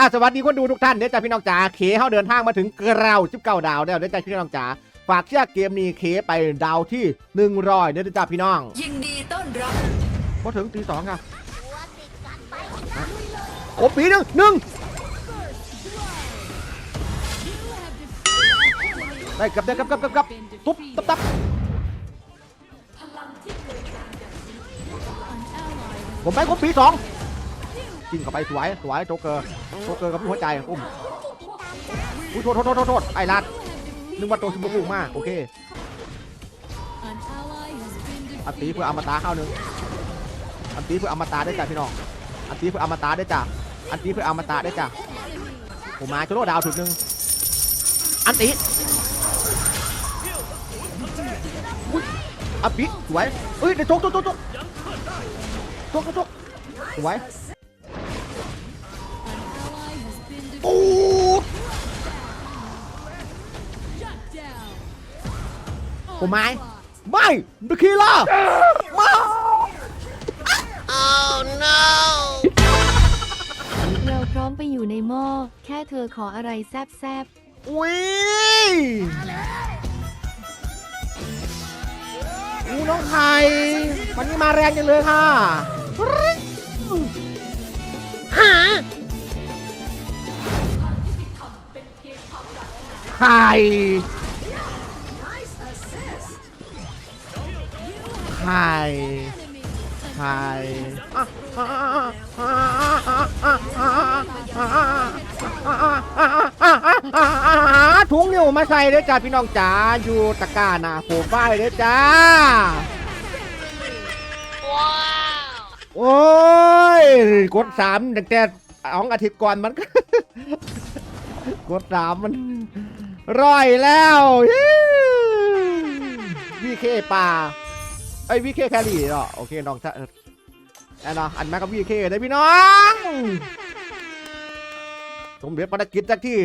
อะสวัสดีคนดูทุกท่านเดี๋ยวจ้าพี่น้องจ๋าเคเฮาเดินทางมาถึงเกราวจิบเก้าดาวแล้วเดี๋ยวจ้าพี่น้องจ๋าฝากเชื่อเกมนี้เคไปดาวที่หนึ่งร้อยเดี๋ยวจ้าพี่น้องยินดีต้อนรับพอถึงตีสองค่ะโอ้ปีหนึ่งหนึ่งได้กลับได้กลับกลับกลับกลับตุ๊บตับตับผมไปผมปีสอง กินเข้าไปสวยสวยโจเกอร์โจเกอร์กับหัวใจอุ้มอุ้ยโทษโทษโทษโทษไอ้ลัดนึกว่าตัวชิบุกุมากโอเคอันตีเพื่ออมตะเข้านึงอันตีเพื่ออมตะได้จ้ะพี่น้องอันตีเพื่ออมตะได้จ้ะอันตีเพื่ออมตะได้จ้ะผมมาจะโลดาวถึงหนึ่งอันตีอุ๊ยอันปีสวยเอ้ยเดี๋ยวจกจกจกจกจกจกจกสวย ผมไม้ไม่เดอะคีล่ามาเราพร้อมไปอยู่ในหม้อแค่เธอขออะไรแซบๆอุ้ยอู้น้องไข่วันนี้มาแรงจังเลยค่ะหาไข่ ไข่ไข่อะอะอะอะอะอะอะถุงนิ้วมาใส่เด้อจ้าพี่น้องจ๋าอยู่ตะกร้าหน้าโปรไฟล์เด้อจ้าโอ้ยกดสามตั้งแต่สองอาทิตย์ก่อนมัน กดสามมันร้อยแล้ววีเคป่า ไอ้วีเคแครี่เหรอโอเคน้องถ้าแอนนะอันแม็กกับวีเคได้พี่น้องสมเด็จภารกิจจากที่